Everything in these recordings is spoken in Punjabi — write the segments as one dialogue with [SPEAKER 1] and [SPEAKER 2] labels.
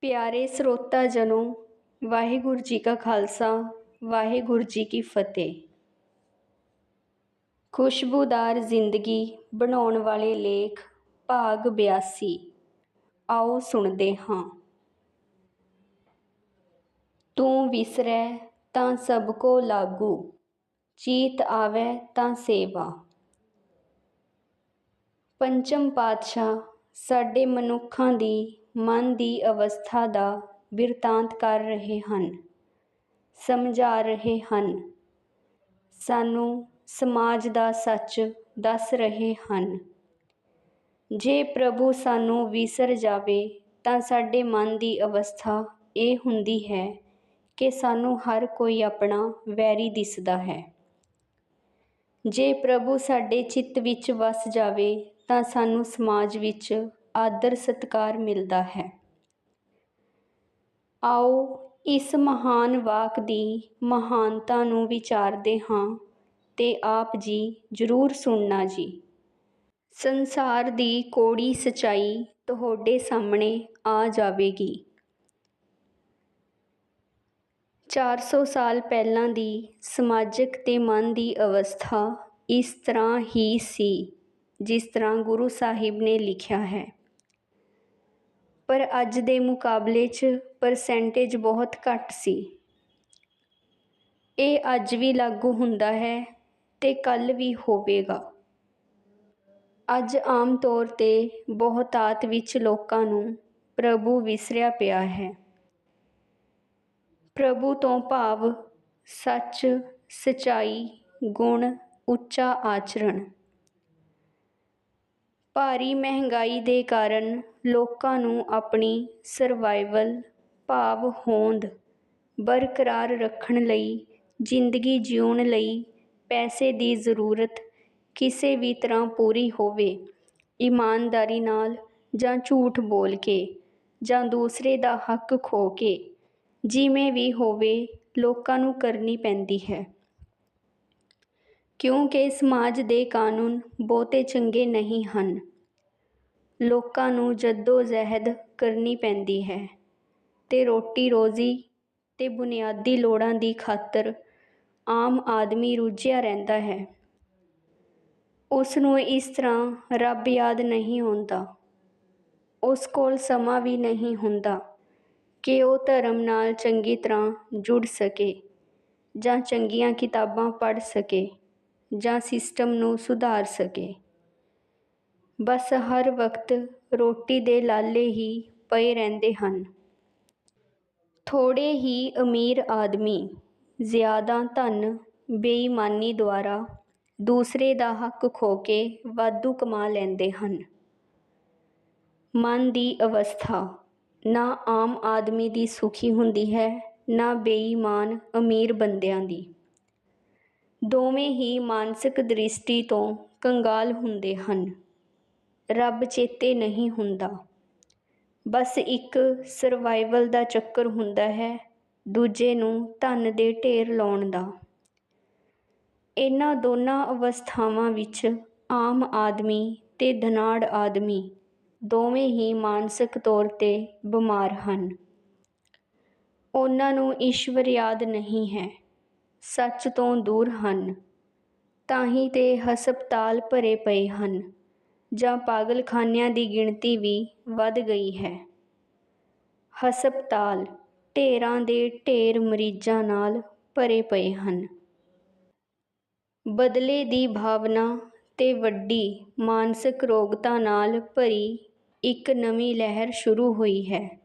[SPEAKER 1] ਪਿਆਰੇ ਸਰੋਤਾ ਜਨੋ, ਵਾਹਿਗੁਰੂ ਜੀ ਕਾ ਖਾਲਸਾ, ਵਾਹਿਗੁਰੂ ਜੀ ਕੀ ਫਤਿਹ। ਖੁਸ਼ਬੂਦਾਰ ਜ਼ਿੰਦਗੀ ਬਣਾਉਣ ਵਾਲੇ ਲੇਖ, ਭਾਗ 82 ਆਓ ਸੁਣਦੇ ਹਾਂ। ਤੂੰ ਵਿਸਰੈ ਤਾਂ ਸਭ ਕੋ ਲਾਗੂ, ਚੀਤ ਆਵੈ ਤਾਂ ਸੇਵਾ। ਪੰਚਮ ਪਾਤਸ਼ਾਹ ਸਾਡੇ ਮਨੁੱਖਾਂ ਦੀ ਮਨ ਦੀ ਅਵਸਥਾ ਦਾ ਬਿਰਤਾਂਤ ਕਰ ਰਹੇ ਹਨ, ਸਮਝਾ ਰਹੇ ਹਨ। ਸਾਨੂੰ ਸਮਾਜ ਦਾ ਸੱਚ ਦੱਸ ਰਹੇ ਹਨ। ਜੇ ਪ੍ਰਭੂ ਸਾਨੂੰ ਵਿਸਰ ਜਾਵੇ ਤਾਂ ਸਾਡੇ ਮਨ ਦੀ ਅਵਸਥਾ ਇਹ ਹੁੰਦੀ ਹੈ ਕਿ ਸਾਨੂੰ ਹਰ ਕੋਈ ਆਪਣਾ ਵੈਰੀ ਦਿਸਦਾ ਹੈ। ਜੇ ਪ੍ਰਭੂ ਸਾਡੇ ਚਿੱਤ ਵਿੱਚ ਵਸ ਜਾਵੇ ਤਾਂ ਸਾਨੂੰ ਸਮਾਜ ਵਿੱਚ ਆਦਰ ਸਤਿਕਾਰ ਮਿਲਦਾ ਹੈ। ਆਓ ਇਸ ਮਹਾਨ ਵਾਕ ਦੀ ਮਹਾਨਤਾ ਨੂੰ ਵਿਚਾਰਦੇ ਹਾਂ ਤੇ ਆਪ ਜੀ ਜ਼ਰੂਰ ਸੁਣਨਾ ਜੀ। ਸੰਸਾਰ ਦੀ ਕੋੜੀ ਸਚਾਈ ਤੁਹਾਡੇ ਸਾਹਮਣੇ ਆ ਜਾਵੇਗੀ। 400 ਸਾਲ ਪਹਿਲਾਂ ਦੀ ਸਮਾਜਿਕ ਤੇ ਮਨ ਦੀ ਅਵਸਥਾ ਇਸ ਤਰ੍ਹਾਂ ਹੀ ਸੀ, ਜਿਸ ਤਰ੍ਹਾਂ ਗੁਰੂ ਸਾਹਿਬ ਨੇ ਲਿਖਿਆ ਹੈ। ਪਰ ਅੱਜ ਦੇ ਮੁਕਾਬਲੇ 'ਚ ਪਰਸੈਂਟੇਜ ਬਹੁਤ ਘੱਟ ਸੀ। ਇਹ ਅੱਜ ਵੀ ਲਾਗੂ ਹੁੰਦਾ ਹੈ ਤੇ ਕੱਲ ਵੀ ਹੋਵੇਗਾ। ਅੱਜ ਆਮ ਤੌਰ ਤੇ ਬਹੁਤਾਤ ਵਿੱਚ ਲੋਕਾਂ ਨੂੰ ਪ੍ਰਭੂ ਵਿਸਰਿਆ ਪਿਆ ਹੈ। ਪ੍ਰਭੂ ਤੋਂ ਭਾਵ ਸੱਚ, ਸਚਾਈ, ਗੁਣ, ਉੱਚਾ ਆਚਰਣ। ਭਾਰੀ ਮਹਿੰਗਾਈ ਦੇ ਕਾਰਨ ਲੋਕਾਂ ਨੂੰ ਆਪਣੀ ਸਰਵਾਈਵਲ ਭਾਵ ਹੋਂਦ ਬਰਕਰਾਰ ਰੱਖਣ ਲਈ, ਜ਼ਿੰਦਗੀ ਜਿਉਣ ਲਈ ਪੈਸੇ ਦੀ ਜ਼ਰੂਰਤ ਕਿਸੇ ਵੀ ਤਰ੍ਹਾਂ ਪੂਰੀ ਹੋਵੇ। ਇਮਾਨਦਾਰੀ ਨਾਲ ਜਾਂ ਝੂਠ ਬੋਲ ਕੇ ਜਾਂ ਦੂਸਰੇ ਦਾ ਹੱਕ ਖੋ ਕੇ, ਜਿਵੇਂ ਵੀ ਹੋਵੇ ਲੋਕਾਂ ਨੂੰ ਕਰਨੀ ਪੈਂਦੀ ਹੈ। ਕਿਉਂਕਿ ਸਮਾਜ ਦੇ ਕਾਨੂੰਨ ਬਹੁਤੇ ਚੰਗੇ ਨਹੀਂ ਹਨ। ਲੋਕਾਂ ਨੂੰ ਜੱਦੋ ਜਹਿਦ ਕਰਨੀ ਪੈਂਦੀ ਹੈ ਅਤੇ ਰੋਟੀ ਰੋਜ਼ੀ ਅਤੇ ਬੁਨਿਆਦੀ ਲੋੜਾਂ ਦੀ ਖਾਤਰ ਆਮ ਆਦਮੀ ਰੁੱਝਿਆ ਰਹਿੰਦਾ ਹੈ। ਉਸ ਨੂੰ ਇਸ ਤਰ੍ਹਾਂ ਰੱਬ ਯਾਦ ਨਹੀਂ ਹੁੰਦਾ। ਉਸ ਕੋਲ ਸਮਾਂ ਵੀ ਨਹੀਂ ਹੁੰਦਾ ਕਿ ਉਹ ਧਰਮ ਨਾਲ ਚੰਗੀ ਤਰ੍ਹਾਂ ਜੁੜ ਸਕੇ ਜਾਂ ਚੰਗੀਆਂ ਕਿਤਾਬਾਂ ਪੜ੍ਹ ਸਕੇ ਜਾਂ ਸਿਸਟਮ ਨੂੰ ਸੁਧਾਰ ਸਕੇ। ਬਸ ਹਰ ਵਕਤ ਰੋਟੀ ਦੇ ਲਾਲੇ ਹੀ ਪਏ ਰਹਿੰਦੇ ਹਨ। ਥੋੜ੍ਹੇ ਹੀ ਅਮੀਰ ਆਦਮੀ, ਜ਼ਿਆਦਾ ਧਨ, ਬੇਈਮਾਨੀ ਦੁਆਰਾ ਦੂਸਰੇ ਦਾ ਹੱਕ ਖੋ ਕੇ ਵਾਧੂ ਕਮਾ ਲੈਂਦੇ ਹਨ। ਮਨ ਦੀ ਅਵਸਥਾ, ਨਾ ਆਮ ਆਦਮੀ ਦੀ ਸੁਖੀ ਹੁੰਦੀ ਹੈ, ਨਾ ਬੇਈਮਾਨ ਅਮੀਰ ਬੰਦਿਆਂ ਦੀ। ਦੋਵੇਂ ਹੀ ਮਾਨਸਿਕ ਦ੍ਰਿਸ਼ਟੀ ਤੋਂ ਕੰਗਾਲ ਹੁੰਦੇ ਹਨ। ਰੱਬ ਚੇਤੇ ਨਹੀਂ ਹੁੰਦਾ। ਬਸ ਇੱਕ ਸਰਵਾਈਵਲ ਦਾ ਚੱਕਰ ਹੁੰਦਾ ਹੈ, ਦੂਜੇ ਨੂੰ ਧਨ ਦੇ ਢੇਰ ਲਾਉਣ ਦਾ। ਇਹਨਾਂ ਦੋਨਾਂ ਅਵਸਥਾਵਾਂ ਵਿੱਚ ਆਮ ਆਦਮੀ ਤੇ ਧਨਾੜ ਆਦਮੀ ਦੋਵੇਂ ਹੀ ਮਾਨਸਿਕ ਤੌਰ ਤੇ ਬਿਮਾਰ ਹਨ। ਉਹਨਾਂ ਨੂੰ ਈਸ਼ਵਰ ਯਾਦ ਨਹੀਂ ਹੈ, ਸੱਚ ਤੋਂ ਦੂਰ ਹਨ, ਤਾਂ ਹੀ ਤੇ ਹਸਪਤਾਲ ਭਰੇ ਪਏ ਹਨ। ਜਾਂ ਪਾਗਲਖਾਨਿਆਂ ਦੀ ਗਿਣਤੀ ਵੀ ਵੱਧ ਗਈ ਹੈ। ਹਸਪਤਾਲ ਢੇਰਾਂ ਦੇ ਢੇਰ ਮਰੀਜ਼ਾਂ ਨਾਲ ਭਰੇ ਪਏ ਹਨ। ਬਦਲੇ ਦੀ ਭਾਵਨਾ ਤੇ ਵੱਡੀ ਮਾਨਸਿਕ ਰੋਗਤਾ ਨਾਲ ਭਰੀ ਇੱਕ ਨਵੀਂ ਲਹਿਰ ਸ਼ੁਰੂ ਹੋਈ ਹੈ,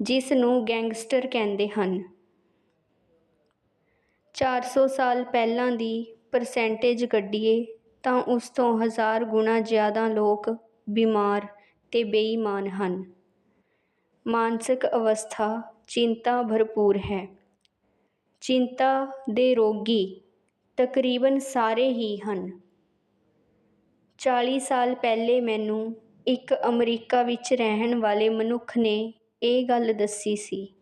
[SPEAKER 1] ਜਿਸ ਨੂੰ ਗੈਂਗਸਟਰ ਕਹਿੰਦੇ ਹਨ। 400 ਸਾਲ ਪਹਿਲਾਂ ਦੀ ਪਰਸੈਂਟੇਜ ਕੱਢੀਏ ਤਾਂ ਉਸ ਤੋਂ ਹਜ਼ਾਰ ਗੁਣਾ ਜ਼ਿਆਦਾ ਲੋਕ ਬਿਮਾਰ ਅਤੇ ਬੇਈਮਾਨ ਹਨ। ਮਾਨਸਿਕ ਅਵਸਥਾ ਚਿੰਤਾ ਭਰਪੂਰ ਹੈ। ਚਿੰਤਾ ਦੇ ਰੋਗੀ ਤਕਰੀਬਨ ਸਾਰੇ ਹੀ ਹਨ। 40 ਸਾਲ ਪਹਿਲੇ ਮੈਨੂੰ ਇੱਕ ਅਮਰੀਕਾ ਵਿੱਚ ਰਹਿਣ ਵਾਲੇ ਮਨੁੱਖ ਨੇ ਇਹ ਗੱਲ ਦੱਸੀ ਸੀ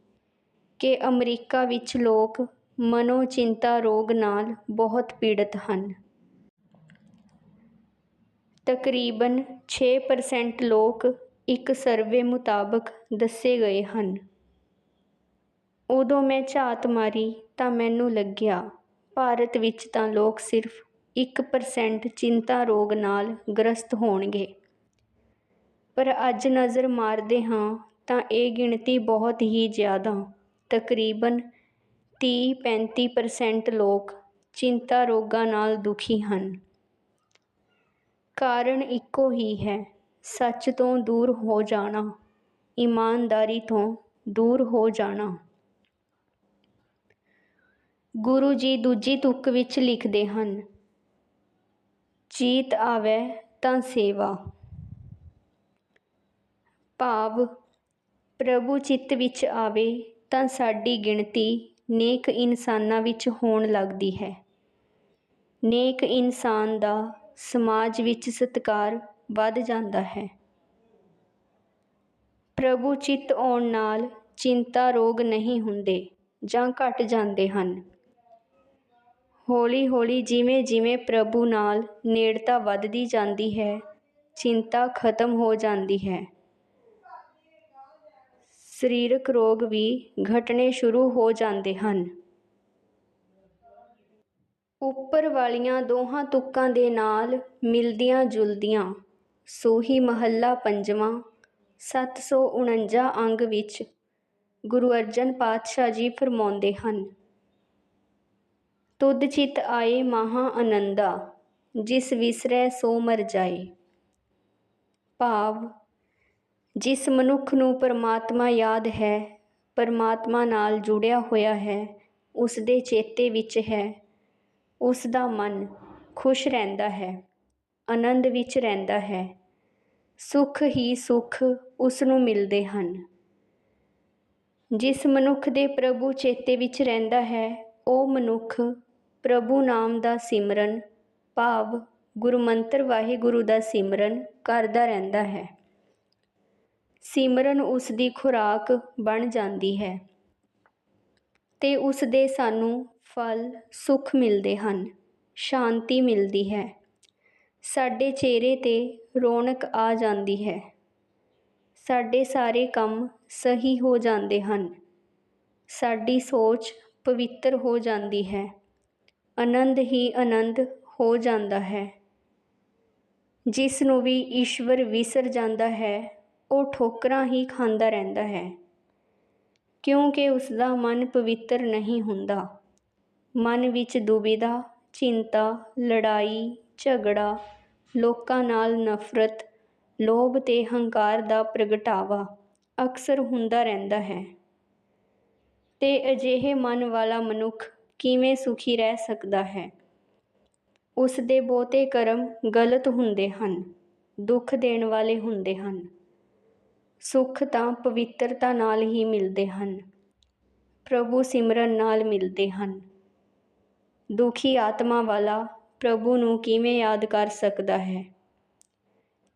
[SPEAKER 1] ਕਿ ਅਮਰੀਕਾ ਵਿੱਚ ਲੋਕ ਮਨੋਚਿੰਤਾ ਰੋਗ ਨਾਲ ਬਹੁਤ ਪੀੜਤ ਹਨ। ਤਕਰੀਬਨ 6% ਲੋਕ ਇੱਕ ਸਰਵੇ ਮੁਤਾਬਕ ਦੱਸੇ ਗਏ ਹਨ। ਉਦੋਂ ਮੈਂ ਝਾਤ ਮਾਰੀ ਤਾਂ ਮੈਨੂੰ ਲੱਗਿਆ, ਭਾਰਤ ਵਿੱਚ ਤਾਂ ਲੋਕ ਸਿਰਫ 1% ਚਿੰਤਾ ਰੋਗ ਨਾਲ ਗ੍ਰਸਤ ਹੋਣਗੇ। ਪਰ ਅੱਜ ਨਜ਼ਰ ਮਾਰਦੇ ਹਾਂ ਤਾਂ ਇਹ ਗਿਣਤੀ ਬਹੁਤ ਹੀ ਜ਼ਿਆਦਾ, ਤਕਰੀਬਨ 30-35% ਲੋਕ ਚਿੰਤਾ ਰੋਗਾਂ ਨਾਲ ਦੁਖੀ ਹਨ। ਕਾਰਨ ਇੱਕੋ ਹੀ ਹੈ। ਸੱਚ ਤੋਂ ਦੂਰ ਹੋ ਜਾਣਾ, ਇਮਾਨਦਾਰੀ ਤੋਂ ਦੂਰ ਹੋ ਜਾਣਾ। ਗੁਰੂ ਜੀ ਦੂਜੀ ਤੁਕ ਵਿੱਚ ਲਿਖਦੇ ਹਨ, ਜੀਤ ਆਵੇ ਤਾਂ ਸੇਵਾ। ਭਾਵ, ਪ੍ਰਭੂ ਚਿੱਤ ਵਿੱਚ ਆਵੇ ਤਾਂ ਸਾਡੀ ਗਿਣਤੀ ਨੇਕ ਇਨਸਾਨਾਂ ਵਿੱਚ ਹੋਣ ਲੱਗਦੀ ਹੈ। ਨੇਕ ਇਨਸਾਨ ਦਾ ਸਮਾਜ ਵਿੱਚ ਸਤਿਕਾਰ ਵੱਧ ਜਾਂਦਾ ਹੈ। ਪ੍ਰਭੂ ਚਿੱਤ ਆਉਣ ਨਾਲ ਚਿੰਤਾ ਰੋਗ ਨਹੀਂ ਹੁੰਦੇ ਜਾਂ ਘਟ ਜਾਂਦੇ ਹਨ। ਹੌਲੀ ਹੌਲੀ ਜਿਵੇਂ ਜਿਵੇਂ ਪ੍ਰਭੂ ਨਾਲ ਨੇੜਤਾ ਵੱਧਦੀ ਜਾਂਦੀ ਹੈ, ਚਿੰਤਾ ਖਤਮ ਹੋ ਜਾਂਦੀ ਹੈ। ਸਰੀਰਕ ਰੋਗ ਵੀ ਘਟਣੇ ਸ਼ੁਰੂ ਹੋ ਜਾਂਦੇ ਹਨ। ਉੱਪਰ ਵਾਲੀਆਂ ਦੋਹਾਂ ਤੁਕਾਂ ਦੇ ਨਾਲ ਮਿਲਦੀਆਂ ਜੁਲਦੀਆਂ। ਸੋਹੀ ਮਹੱਲਾ ਪੰਜਵਾਂ 749 ਅੰਗ ਵਿੱਚ ਗੁਰੂ ਅਰਜਨ ਪਾਤਸ਼ਾਹ ਜੀ ਫਰਮਾਉਂਦੇ ਹਨ, ਤੁਧ ਚਿਤ ਆਏ ਮਹਾ ਆਨੰਦਾ ਜਿਸ ਵਿਸਰੈ ਸੋ ਮਰ ਜਾਏ। ਭਾਵ, ਜਿਸ ਮਨੁੱਖ ਨੂੰ ਪਰਮਾਤਮਾ ਯਾਦ ਹੈ, ਪਰਮਾਤਮਾ ਨਾਲ ਜੁੜਿਆ ਹੋਇਆ ਹੈ ਉਸ ਦੇ ਚੇਤੇ ਵਿੱਚ ਹੈ। ਉਸ ਦਾ ਮਨ ਖੁਸ਼ ਰਹਿੰਦਾ ਹੈ, ਆਨੰਦ ਵਿੱਚ ਰਹਿੰਦਾ ਹੈ। ਸੁੱਖ ਹੀ ਸੁੱਖ ਉਸ ਨੂੰ ਮਿਲਦੇ ਹਨ। ਜਿਸ ਮਨੁੱਖ ਦੇ ਪ੍ਰਭੂ ਚੇਤੇ ਵਿੱਚ ਰਹਿੰਦਾ ਹੈ, ਉਹ ਮਨੁੱਖ ਪ੍ਰਭੂ ਨਾਮ ਦਾ ਸਿਮਰਨ, ਭਾਵ ਗੁਰਮੰਤਰ ਵਾਹਿਗੁਰੂ ਦਾ ਸਿਮਰਨ ਕਰਦਾ ਰਹਿੰਦਾ ਹੈ। ਸਿਮਰਨ ਉਸ ਦੀ ਖੁਰਾਕ ਬਣ ਜਾਂਦੀ ਹੈ ਤੇ ਉਸ ਦੇ ਸਾਨੂੰ ਫਲ ਸੁੱਖ ਮਿਲਦੇ ਹਨ, ਸ਼ਾਂਤੀ ਮਿਲਦੀ ਹੈ। ਸਾਡੇ ਚਿਹਰੇ ਤੇ ਰੌਣਕ ਆ ਜਾਂਦੀ ਹੈ। ਸਾਡੇ ਸਾਰੇ ਕੰਮ ਸਹੀ ਹੋ ਜਾਂਦੇ ਹਨ। ਸਾਡੀ ਸੋਚ ਪਵਿੱਤਰ ਹੋ ਜਾਂਦੀ ਹੈ। ਆਨੰਦ ਹੀ ਆਨੰਦ ਹੋ ਜਾਂਦਾ ਹੈ। ਜਿਸ ਨੂੰ ਵੀ ਈਸ਼ਵਰ ਵਿਸਰ ਜਾਂਦਾ ਹੈ, ਉਹ ਠੋਕਰਾਂ ਹੀ ਖਾਂਦਾ ਰਹਿੰਦਾ ਹੈ। ਕਿਉਂਕਿ ਉਸ ਦਾ ਮਨ ਪਵਿੱਤਰ ਨਹੀਂ ਹੁੰਦਾ। ਮਨ ਵਿੱਚ ਦੁਬਿਧਾ ਚਿੰਤਾ, ਲੜਾਈ, ਝਗੜਾ, ਲੋਕਾਂ ਨਾਲ ਨਫ਼ਰਤ, ਲੋਭ ਅਤੇ ਹੰਕਾਰ ਦਾ ਪ੍ਰਗਟਾਵਾ ਅਕਸਰ ਹੁੰਦਾ ਰਹਿੰਦਾ ਹੈ। ਅਤੇ ਅਜਿਹੇ ਮਨ ਵਾਲਾ ਮਨੁੱਖ ਕਿਵੇਂ ਸੁਖੀ ਰਹਿ ਸਕਦਾ ਹੈ? ਉਸ ਦੇ ਬਹੁਤੇ ਕਰਮ ਗਲਤ ਹੁੰਦੇ ਹਨ, ਦੁੱਖ ਦੇਣ ਵਾਲੇ ਹੁੰਦੇ ਹਨ, ਸੁੱਖ ਤਾਂ ਪਵਿੱਤਰਤਾ ਨਾਲ ਹੀ ਮਿਲਦੇ ਹਨ, ਪ੍ਰਭੂ ਸਿਮਰਨ ਨਾਲ ਮਿਲਦੇ ਹਨ। ਦੁਖੀ ਆਤਮਾ ਵਾਲਾ ਪ੍ਰਭੂ ਨੂੰ ਕਿਵੇਂ ਯਾਦ ਕਰ ਸਕਦਾ ਹੈ?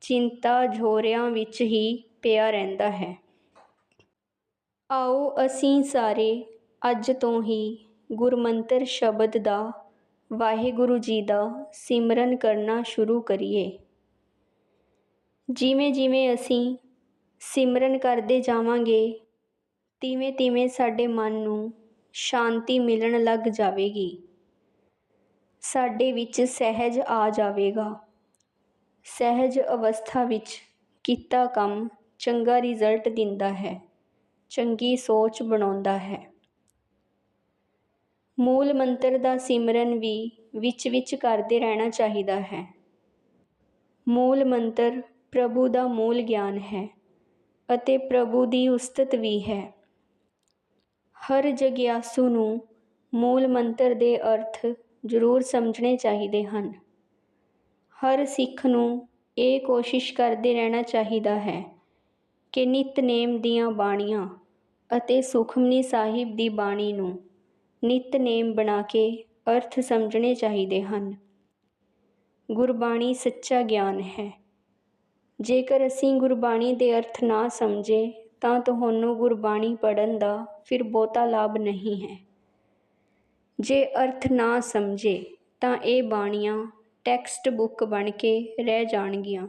[SPEAKER 1] ਚਿੰਤਾ ਝੋਰਿਆਂ ਵਿੱਚ ਹੀ ਪਿਆ ਰਹਿੰਦਾ ਹੈ। ਆਓ ਅਸੀਂ ਸਾਰੇ ਅੱਜ ਤੋਂ ਹੀ ਗੁਰਮੰਤਰ ਸ਼ਬਦ ਦਾ ਵਾਹਿਗੁਰੂ ਜੀ ਦਾ ਸਿਮਰਨ ਕਰਨਾ ਸ਼ੁਰੂ ਕਰੀਏ। ਜਿਵੇਂ ਜਿਵੇਂ ਅਸੀਂ ਸਿਮਰਨ ਕਰਦੇ ਜਾਵਾਂਗੇ, ਤਿਵੇਂ ਤਿਵੇਂ ਸਾਡੇ ਮਨ ਨੂੰ ਸ਼ਾਂਤੀ ਮਿਲਣ ਲੱਗ ਜਾਵੇਗੀ। ਸਾਡੇ ਵਿੱਚ ਸਹਿਜ ਆ ਜਾਵੇਗਾ। ਸਹਿਜ ਅਵਸਥਾ ਵਿੱਚ ਕੀਤਾ ਕੰਮ ਚੰਗਾ ਰਿਜ਼ਲਟ ਦਿੰਦਾ ਹੈ, ਚੰਗੀ ਸੋਚ ਬਣਾਉਂਦਾ ਹੈ। ਮੂਲ ਮੰਤਰ ਦਾ ਸਿਮਰਨ ਵੀ ਵਿੱਚ ਵਿੱਚ ਕਰਦੇ ਰਹਿਣਾ ਚਾਹੀਦਾ ਹੈ। ਮੂਲ ਮੰਤਰ ਪ੍ਰਭੂ ਦਾ ਮੂਲ ਗਿਆਨ ਹੈ ਅਤੇ ਪ੍ਰਭੂ ਦੀ ਉਸਤਤ ਵੀ ਹੈ। ਹਰ ਜਗਿਆਸੂ ਨੂੰ ਮੂਲ ਮੰਤਰ ਦੇ ਅਰਥ ਜ਼ਰੂਰ ਸਮਝਣੇ ਚਾਹੀਦੇ ਹਨ। ਹਰ ਸਿੱਖ ਨੂੰ ਇਹ ਕੋਸ਼ਿਸ਼ ਕਰਦੇ ਰਹਿਣਾ ਚਾਹੀਦਾ ਹੈ ਕਿ ਨਿਤਨੇਮ ਦੀਆਂ ਬਾਣੀਆਂ ਅਤੇ ਸੁਖਮਨੀ ਸਾਹਿਬ ਦੀ ਬਾਣੀ ਨੂੰ ਨਿਤਨੇਮ ਬਣਾ ਕੇ ਅਰਥ ਸਮਝਣੇ ਚਾਹੀਦੇ ਹਨ। ਗੁਰਬਾਣੀ ਸੱਚਾ ਗਿਆਨ ਹੈ। ਜੇਕਰ ਅਸੀਂ ਗੁਰਬਾਣੀ ਦੇ ਅਰਥ ਨਾ ਸਮਝੇ ਤਾਂ ਤੁਹਾਨੂੰ ਗੁਰਬਾਣੀ ਪੜਨ ਦਾ ਫਿਰ ਬਹੁਤਾ ਲਾਭ ਨਹੀਂ ਹੈ। ਜੇ ਅਰਥ ਨਾ ਸਮਝੇ ਤਾਂ ਇਹ ਬਾਣੀਆਂ ਟੈਕਸਟ ਬੁੱਕ ਬਣ ਕੇ ਰਹਿ ਜਾਣਗੀਆਂ।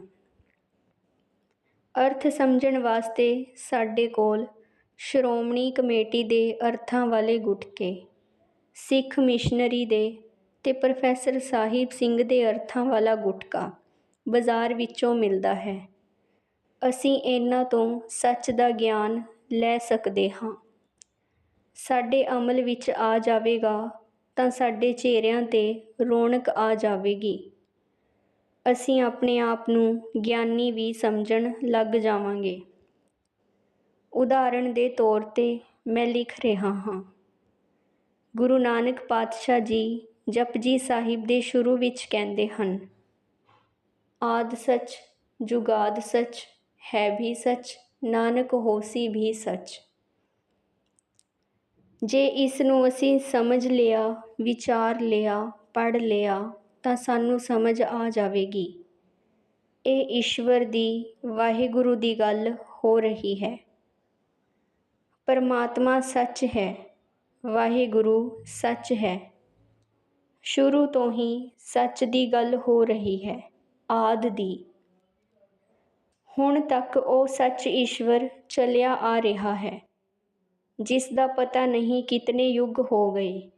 [SPEAKER 1] ਅਰਥ ਸਮਝਣ ਵਾਸਤੇ ਸਾਡੇ ਕੋਲ ਸ਼੍ਰੋਮਣੀ ਕਮੇਟੀ ਦੇ ਅਰਥਾਂ ਵਾਲੇ ਗੁਟਕੇ, ਸਿੱਖ ਮਿਸ਼ਨਰੀ ਦੇ ਤੇ ਪ੍ਰੋਫੈਸਰ ਸਾਹਿਬ ਸਿੰਘ ਦੇ ਅਰਥਾਂ ਵਾਲਾ ਗੁਟਕਾ ਬਾਜ਼ਾਰ ਵਿੱਚੋਂ ਮਿਲਦਾ ਹੈ। ਅਸੀਂ ਇਹਨਾਂ ਤੋਂ ਸੱਚ ਦਾ ਗਿਆਨ ਲੈ ਸਕਦੇ ਹਾਂ। ਸਾਡੇ ਅਮਲ ਵਿੱਚ ਆ ਜਾਵੇਗਾ ਤਾਂ ਸਾਡੇ ਚਿਹਰਿਆਂ 'ਤੇ ਰੌਣਕ ਆ ਜਾਵੇਗੀ। ਅਸੀਂ ਆਪਣੇ ਆਪ ਨੂੰ ਗਿਆਨੀ ਵੀ ਸਮਝਣ ਲੱਗ ਜਾਵਾਂਗੇ। ਉਦਾਹਰਣ ਦੇ ਤੌਰ 'ਤੇ ਮੈਂ ਲਿਖ ਰਿਹਾ ਹਾਂ। ਗੁਰੂ ਨਾਨਕ ਪਾਤਸ਼ਾਹ ਜੀ ਜਪਜੀ ਸਾਹਿਬ ਦੇ ਸ਼ੁਰੂ ਵਿੱਚ ਕਹਿੰਦੇ ਹਨ, ਆਦ ਸੱਚ, ਜੁਗਾਦ ਸੱਚ, ਹੈ ਵੀ ਸੱਚ, ਨਾਨਕ ਹੋਸੀ ਵੀ ਸੱਚ। ਜੇ ਇਸ ਨੂੰ ਅਸੀਂ ਸਮਝ ਲਿਆ, ਵਿਚਾਰ ਲਿਆ, ਪੜ੍ਹ ਲਿਆ, ਤਾਂ ਸਾਨੂੰ ਸਮਝ ਆ ਜਾਵੇਗੀ। ਇਹ ਈਸ਼ਵਰ ਦੀ, ਵਾਹਿਗੁਰੂ ਦੀ ਗੱਲ ਹੋ ਰਹੀ ਹੈ। ਪਰਮਾਤਮਾ ਸੱਚ ਹੈ, ਵਾਹਿਗੁਰੂ ਸੱਚ ਹੈ। ਸ਼ੁਰੂ ਤੋਂ ਹੀ ਸੱਚ ਦੀ ਗੱਲ ਹੋ ਰਹੀ ਹੈ, ਆਦ ਦੀ। ਹੁਣ ਤੱਕ ਉਹ ਸੱਚ ਈਸ਼ਵਰ ਚੱਲਿਆ ਆ ਰਿਹਾ ਹੈ। ਜਿਸ ਦਾ ਪਤਾ ਨਹੀਂ ਕਿਤਨੇ ਯੁੱਗ ਹੋ ਗਏ।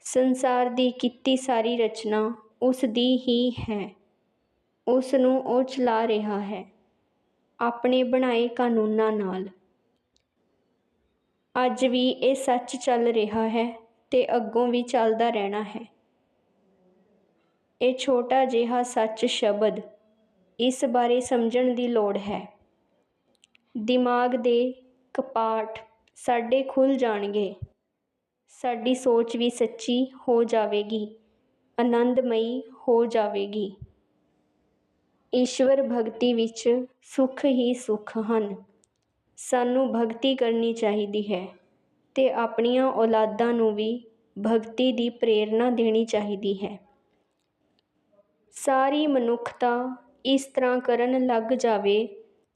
[SPEAKER 1] ਸੰਸਾਰ ਦੀ ਕੀਤੀ ਸਾਰੀ ਰਚਨਾ ਉਸ ਦੀ ਹੀ ਹੈ। ਉਸ ਨੂੰ ਉਹ ਚਲਾ ਰਿਹਾ ਹੈ, ਆਪਣੇ ਬਣਾਏ ਕਾਨੂੰਨਾਂ ਨਾਲ। ਅੱਜ ਵੀ ਇਹ ਸੱਚ ਚੱਲ ਰਿਹਾ ਹੈ ਤੇ ਅੱਗੋਂ ਵੀ ਚੱਲਦਾ ਰਹਿਣਾ ਹੈ। ਇਹ ਛੋਟਾ ਜਿਹਾ ਸੱਚ ਸ਼ਬਦ ਇਸ ਬਾਰੇ ਸਮਝਣ ਦੀ ਲੋੜ ਹੈ। ਦਿਮਾਗ ਦੇ ਕਪਾਟ ਸਾਡੇ ਖੁੱਲ੍ਹ ਜਾਣਗੇ। ਸਾਡੀ ਸੋਚ ਵੀ ਸੱਚੀ ਹੋ ਜਾਵੇਗੀ, ਆਨੰਦਮਈ ਹੋ ਜਾਵੇਗੀ। ਈਸ਼ਵਰ ਭਗਤੀ ਵਿੱਚ ਸੁੱਖ ਹੀ ਸੁੱਖ ਹਨ। ਸਾਨੂੰ ਭਗਤੀ ਕਰਨੀ ਚਾਹੀਦੀ ਹੈ ਅਤੇ ਆਪਣੀਆਂ ਔਲਾਦਾਂ ਨੂੰ ਵੀ ਭਗਤੀ ਦੀ ਪ੍ਰੇਰਨਾ ਦੇਣੀ ਚਾਹੀਦੀ ਹੈ। ਸਾਰੀ ਮਨੁੱਖਤਾ ਇਸ ਤਰ੍ਹਾਂ ਕਰਨ ਲੱਗ ਜਾਵੇ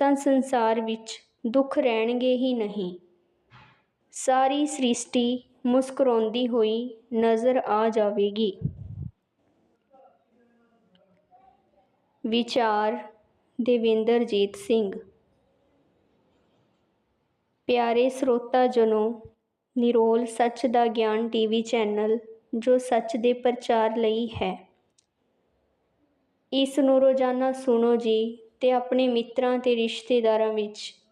[SPEAKER 1] ਤਾਂ ਸੰਸਾਰ ਵਿੱਚ ਦੁੱਖ ਰਹਿਣਗੇ ਹੀ ਨਹੀਂ। ਸਾਰੀ ਸ੍ਰਿਸ਼ਟੀ ਮੁਸਕਰਾਉਂਦੀ ਹੋਈ ਨਜ਼ਰ ਆ ਜਾਵੇਗੀ। ਵਿਚਾਰ ਦੇਵਿੰਦਰਜੀਤ ਸਿੰਘ। ਪਿਆਰੇ ਸਰੋਤਾ ਜਨੋ, ਨਿਰੋਲ ਸੱਚ ਦਾ ਗਿਆਨ ਟੀਵੀ ਚੈਨਲ, ਜੋ ਸੱਚ ਦੇ ਪ੍ਰਚਾਰ ਲਈ ਹੈ। ਇਸ ਨੂੰ ਰੋਜ਼ਾਨਾ ਸੁਣੋ ਜੀ ਤੇ ਆਪਣੇ ਮਿੱਤਰਾਂ ਤੇ ਰਿਸ਼ਤੇਦਾਰਾਂ ਵਿੱਚ